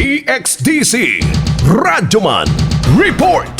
DXDC Radyoman Report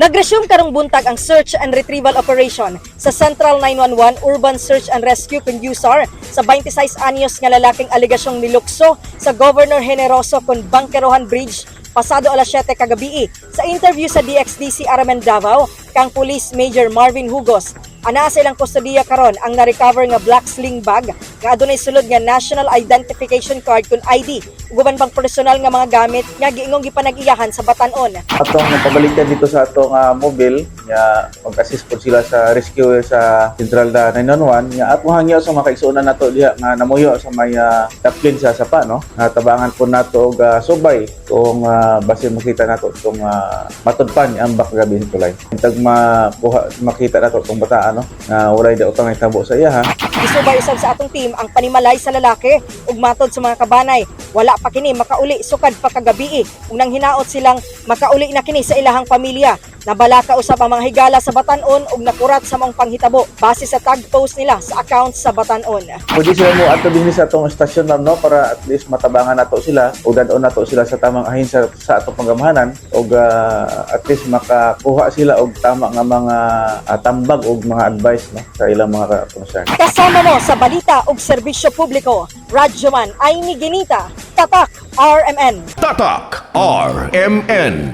Nag-resume karong buntag ang search and retrieval operation sa Central 911 Urban Search and Rescue USAR sa 26 anyos nga lalaking aligasyong nilukso sa Governor Generoso kun Bangkerohan Bridge pasado alas 7 kagabi. Sa interview sa DXDC Aramen Davao, kang Police Major Marvin Hugos, ana sa ilang kustodiya karon ang na-recover nga black sling bag nga adunay sulod nga National Identification Card kun ID ug uban pang personal nga mga gamit nga giingong gipanag-iyahan sa Batanon. atong napabalikan dito sa atong ah, mobile nga mag-assist po sila sa rescue sa Central na 911 nga atong hangyo sa mga kaigsuonan nato diha nga namuyo sa may uh, taplin sa sapa no? Natabangan po nato og ah, subay kung uh, basin makita nato kung uh, matudpan ang bak gabi nito lay. Tag makuha makita nato kung bata ano nga walay daw utang tabo sa iya ha? Isubay usab sa atong team ang panimalay sa lalaki ug matod sa mga kabanay. Wala pa kini makauli sukad pa kagabi ug nang hinaot silang makauli na kini sa ilahang pamilya. Nabalaka usab ang mga higala sa Batanon ug nakurat sa mga panghitabo base sa tag post nila sa account sa Batanon. Pwede sila mo ato din sa atong stasyon ma'am no? Para at least matabangan nato sila o dadon nato sila sa tamang ahin sa, sa atong panggamahanan o at least makakuha sila og tama nga mga ah, tambag o mga advice no? Sa ilang mga concern. Kasama mo sa balita ug serbisyo publiko, Radyoman ay ni Ginita, Tatak RMN. Tatak RMN